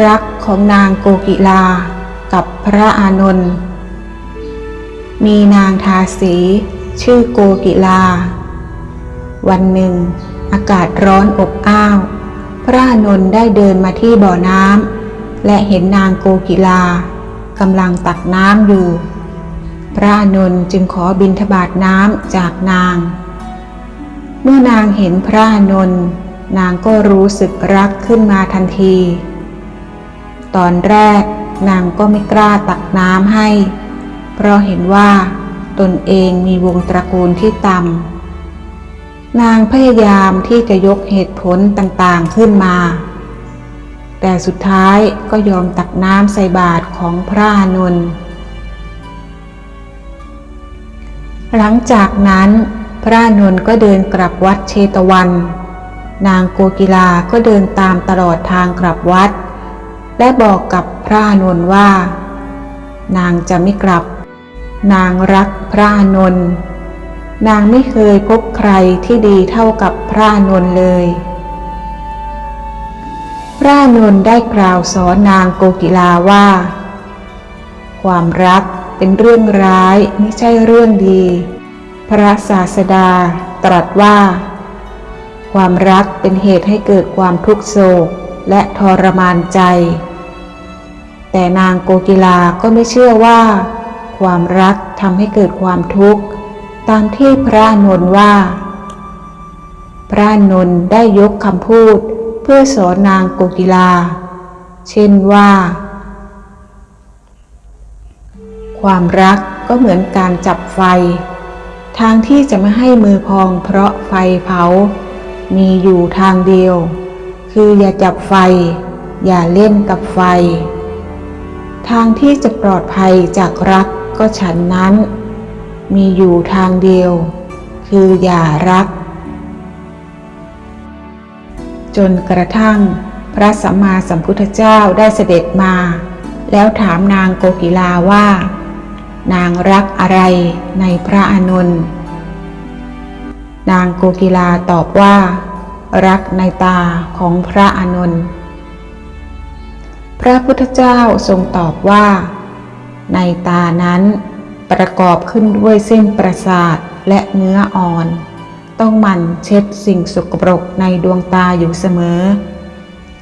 รักของนางโกกิลา กับพระอานนท์มีนางทาสีชื่อโกกิลา วันหนึ่ง อากาศร้อนอบอ้าว พระอานนท์ได้เดินมาที่บ่อน้ำและเห็นนางโกกิลากำลังตักน้ำอยู่ พระอานนท์จึงขอบิณฑบาตน้ำจากนาง เมื่อนางเห็นพระอานนท์นางก็รู้สึกรักขึ้นมาทันที ตอนแรกนางก็ไม่กล้าตักน้ำให้ เพราะเห็นว่าตนเองมีวงตระกูลที่ต่ำ นางพยายามที่จะยกเหตุผลต่างๆขึ้นมา แต่สุดท้ายก็ยอมตักน้ำใส่บาตรของพระนนท์หลังจากนั้นพระนนท์ก็เดินกลับวัดเชตวัน นางโกกิลาก็เดินตามตลอดทางกลับวัด และบอกกับพระอานนว่า นางจะไม่กลับ นางรักพระอานนนางไม่เคยพบใครที่ดีเท่ากับพระอานนเลย พระอานนได้กล่าวสอนนางโกกิลาว่า ความรักเป็นเรื่องร้ายไม่ใช่เรื่องดี พระศาสดาตรัสว่า ความรักเป็นเหตุให้เกิดความทุกโศก และทรมานใจ แต่นางโกกิลาก็ไม่เชื่อว่า ความรักทำให้เกิดความทุกข์ ตามที่พระนนว่า พระนนได้ยกคำพูดเพื่อสอนนางโกกิลา เช่นว่า ความรักก็เหมือนการจับไฟ ทางที่จะไม่ให้มือพองเพราะไฟเผา มีอยู่ทางเดียว คืออย่าจับไฟ อย่าเล่นกับไฟ ทางที่จะปลอดภัยจากรักก็ฉันนั้น มีอยู่ทางเดียว คืออย่ารัก จนกระทั่งพระสัมมาสัมพุทธเจ้าได้เสด็จมา แล้วถามนางโกกิลาว่า นางรักอะไรในพระอานนท์นางโกกิลาตอบว่า รักในตาของพระอานนท์พระพุทธเจ้าทรงตอบว่า ในตานั้นประกอบขึ้นด้วยเส้นประสาทและเนื้ออ่อน ต้องมันเช็ดสิ่งสกปรกในดวงตาอยู่เสมอ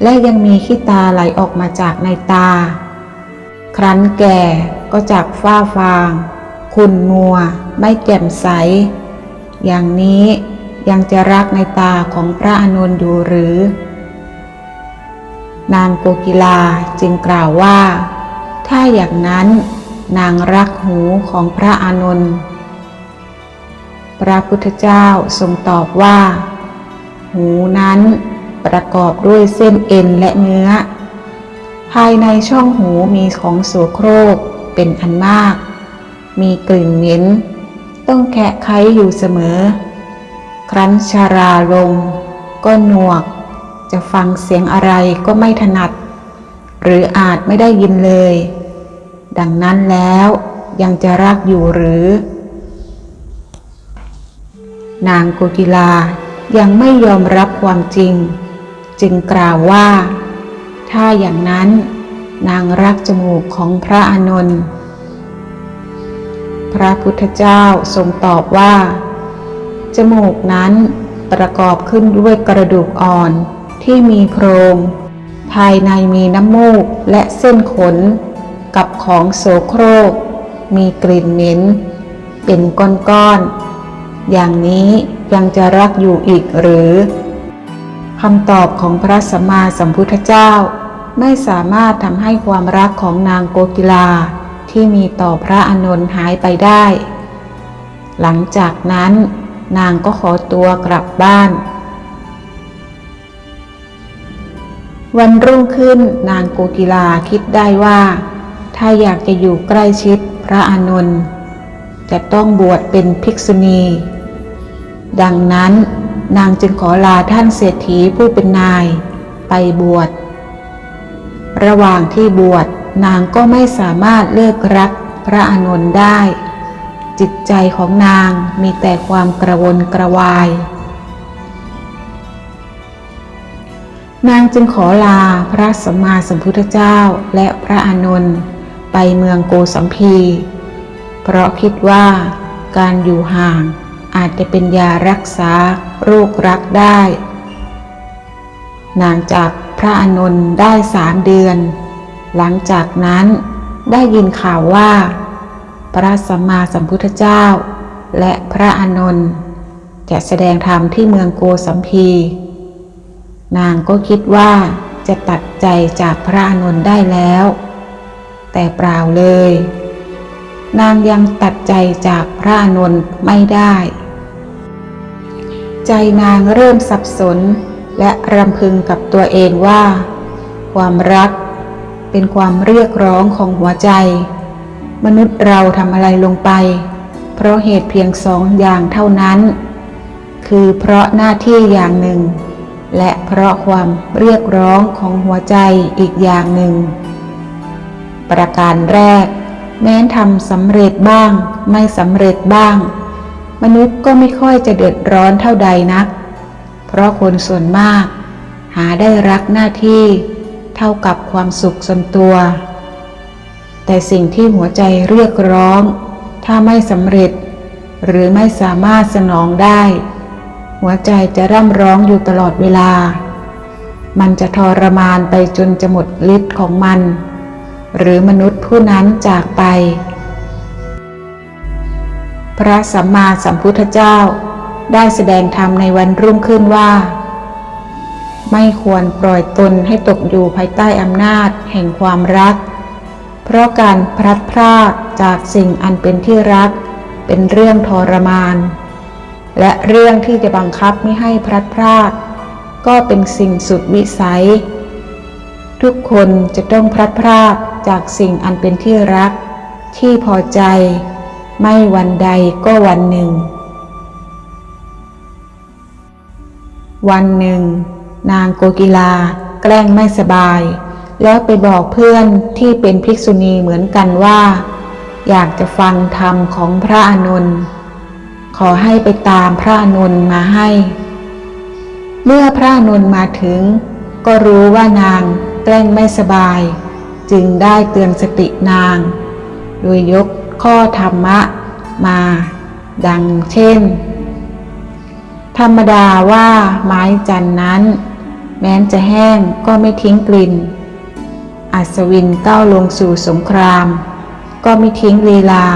และยังมีขี้ตาไหลออกมาจากในตา ครั้นแก่ก็จากฝ้าฟางขุ่นมัว ไม่แจ่มใส อย่างนี้ ยังจะรักในตาของพระอานนท์อยู่หรือ นางโกกิลาจึงกล่าวว่า ถ้าอย่างนั้นนางรักหูของพระอานนท์พระพุทธเจ้าทรงตอบว่า หูนั้นประกอบด้วยเส้นเอ็นและเนื้อ ภายในช่องหูมีของโสโครกเป็นอันมาก มีกลิ่นเหม็น ต้องแคะไขอยู่เสมอ ครั้นชาราลง ก็หนวก จะฟังเสียงอะไรก็ไม่ถนัด หรืออาจไม่ได้ยินเลย ดังนั้นแล้วยังจะรักอยู่หรือ นางโกกิลายังไม่ยอมรับความจริง จึงกล่าวว่า ถ้าอย่างนั้น นางรักจมูกของพระอานนท์พระพุทธเจ้าทรงตอบว่า จมูกนั้นประกอบขึ้นด้วยกระดูกอ่อนที่มีโพรง ภายในมีน้ำมูกและเส้นขน กับของโสโครก มีกลิ่นเหม็น เป็นก้อนๆ อย่างนี้ยังจะรักอยู่อีกหรือคำตอบของพระสัมมาสัมพุทธเจ้า ไม่สามารถทำให้ความรักของนางโกกิลา ที่มีต่อพระอานนท์หายไปได้ หลังจากนั้น นางก็ขอตัวกลับบ้าน วันรุ่งขึ้นนางโกกิลาคิดได้ว่า ถ้าอยากจะอยู่ใกล้ชิดพระอานนท์จะต้องบวชเป็นภิกษุณี ดังนั้นนางจึงขอลาท่านเศรษฐีผู้เป็นนาย ไปบวช ระหว่างที่บวชนางก็ไม่สามารถเลิกรักพระอานนท์ได้ จิตใจของนางมีแต่ความกระวนกระวาย นางจึงขอลาพระสัมมาสัมพุทธเจ้าและพระอานนท์ไปเมืองโกสัมพี เพราะคิดว่าการอยู่ห่างอาจจะเป็นยารักษาโรครักได้ นางจากพระอานนท์ได้สามเดือน หลังจากนั้นได้ยินข่าวว่า พระสัมมาสัมพุทธเจ้า และพระอานนท์จะแสดงธรรมที่เมืองโกสัมพี นางก็คิดว่าจะตัดใจจากพระอานนท์ได้แล้ว แต่เปล่าเลย นางยังตัดใจจากพระอานนท์ไม่ได้ ใจนางเริ่มสับสนและรำพึงกับตัวเองว่า ความรักเป็นความเรียกร้องของหัวใจ มนุษย์เราทำอะไรลงไป เพราะเหตุเพียงสองอย่างเท่านั้น คือเพราะหน้าที่อย่างหนึ่ง และเพราะความเรียกร้องของหัวใจอีกอย่างหนึ่ง ประการแรก แม้นทำสำเร็จบ้าง ไม่สำเร็จบ้าง มนุษย์ก็ไม่ค่อยจะเดือดร้อนเท่าใดนัก เพราะคนส่วนมาก หาได้รักหน้าที่ เท่ากับความสุขส่วนตัว แต่สิ่งที่หัวใจเรียกร้อง ถ้าไม่สำเร็จ หรือไม่สามารถสนองได้ หัวใจจะร่ำร้องอยู่ตลอดเวลา มันจะทรมานไปจนจะหมดฤทธิ์ของมัน หรือมนุษย์ผู้นั้นจากไป พระสัมมาสัมพุทธเจ้าได้แสดงธรรมในวันรุ่งขึ้นว่า ไม่ควรปล่อยตนให้ตกอยู่ภายใต้อำนาจแห่งความรัก เพราะการพลัดพรากจากสิ่งอันเป็นที่รัก เป็นเรื่องทรมาน และเรื่องที่จะบังคับไม่ให้พลัดพรากก็เป็นสิ่งสุดวิสัย ทุกคนจะต้องพลัดพรากจากสิ่งอันเป็นที่รัก ที่พอใจ ไม่วันใดก็วันหนึ่ง วันหนึ่ง นางโกกีลาแกล้งไม่สบาย แล้วไปบอกเพื่อนที่เป็นภิกษุณีเหมือนกันว่า อยากจะฟังธรรมของพระอานนขอให้ไปตามพระอานนมาให้ เมื่อพระอานนมาถึง ก็รู้ว่านางแกล้งไม่สบาย จึงได้เตือนสตินาง โดยยกข้อธรรมะมา ดังเช่น ธรรมดาว่าไม้จันนั้น แม้นจะแห้งก็ไม่ทิ้งกลิ่น อัศวินก้าวลงสู่สงคราม ก็ไม่ทิ้งลีลา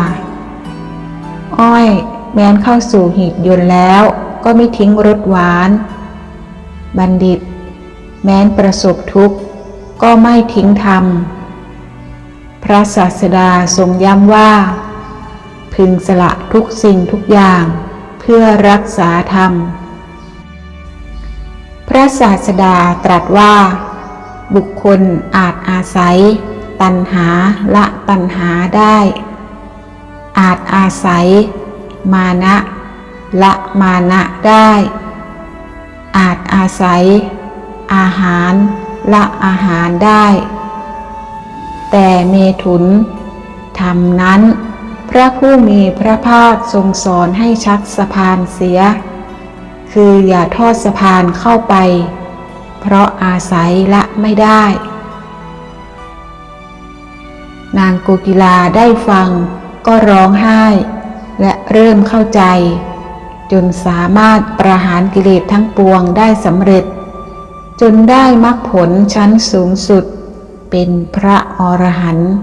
อ้อยแม้นเข้าสู่หีบยนต์แล้วก็ไม่ทิ้งรสหวาน บัณฑิต แม้นประสบทุกข์ ก็ไม่ทิ้งธรรม พระศาสดาทรงย้ำว่า พึงสละทุกสิ่งทุกอย่าง เพื่อรักษาธรรม พระศาสดาตรัสว่า บุคคลอาจอาศัย ตัณหาละตัณหาได้ อาจอาศัย มานะละมานะได้ อาจอาศัย อาหารละอาหารได้ แต่เมถุนธรรมนั้น พระผู้มีพระภาคทรงสอนให้ชักสะพานเสีย คืออย่าทอดสะพานเข้าไป เพราะอาศัยละ ไม่ได้ นางโกกีลาได้ฟังก็ร้องไห้ และเริ่มเข้าใจ จนสามารถประหารกิเลสทั้งปวงได้สำเร็จ จนได้มรรคผลชั้นสูงสุด เป็นพระอรหันต์